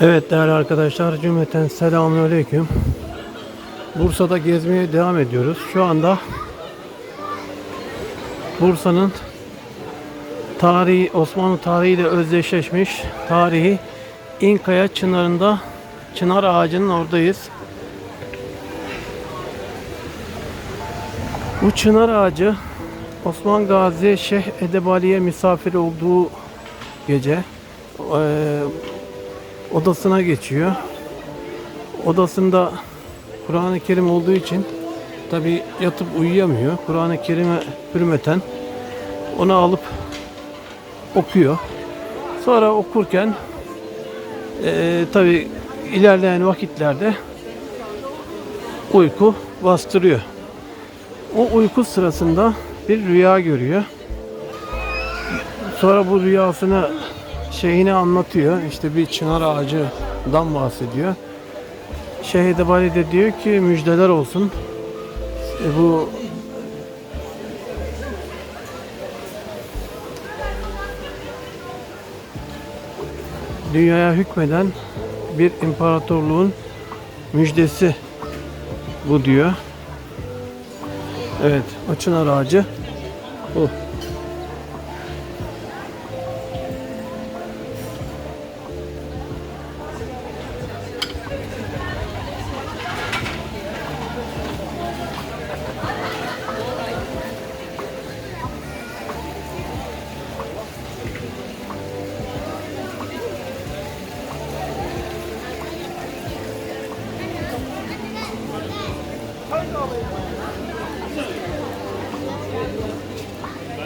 Evet değerli arkadaşlar cümleten selamünaleyküm. Bursa'da gezmeye devam ediyoruz. Şu anda Bursa'nın tarihi Osmanlı tarihiyle özdeşleşmiş tarihi İnkaya Çınarı'nda çınar ağacının oradayız. Bu çınar ağacı Osman Gazi Şeyh Edebali'ye misafir olduğu gece eee, odasına geçiyor. Odasında Kur'an-ı Kerim olduğu için tabi yatıp uyuyamıyor. Kur'an-ı Kerim'e hürmeten onu alıp okuyor. Sonra okurken tabi ilerleyen vakitlerde uyku bastırıyor. O uyku sırasında bir rüya görüyor. Sonra bu rüyasını şeyini anlatıyor. İşte bir çınar ağacından bahsediyor. Şeyh Edebali de diyor ki müjdeler olsun. E bu dünyaya hükmeden bir imparatorluğun müjdesi bu diyor. Evet, o çınar ağacı bu.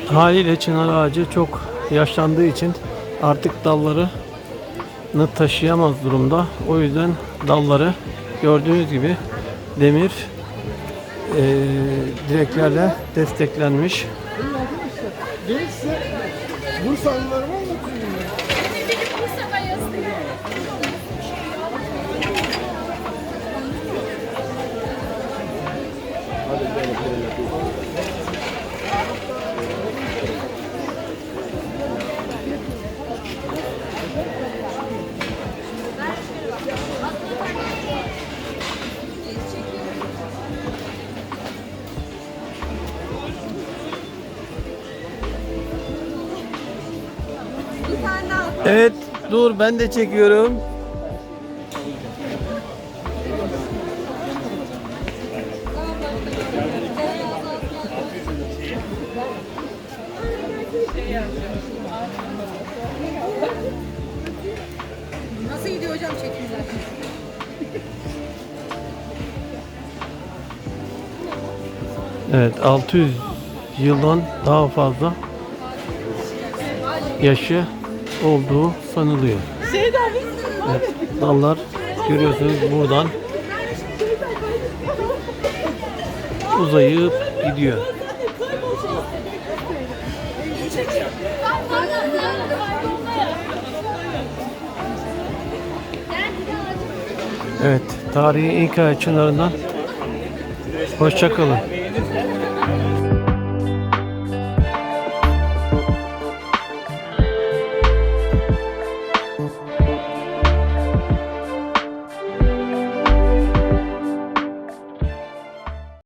Haliyle çınar ağacı çok yaşlandığı için artık dallarını taşıyamaz durumda. O yüzden dalları gördüğünüz gibi demir eee, direklerle desteklenmiş. Bursa anılarımı anlatayım Evet, dur ben de çekiyorum. Evet, 600 yıldan daha fazla yaşı olduğu sanılıyor. Evet, dallar görüyorsunuz buradan uzayıp gidiyor. Evet, tarihi İnka çınarından hoşça kalın.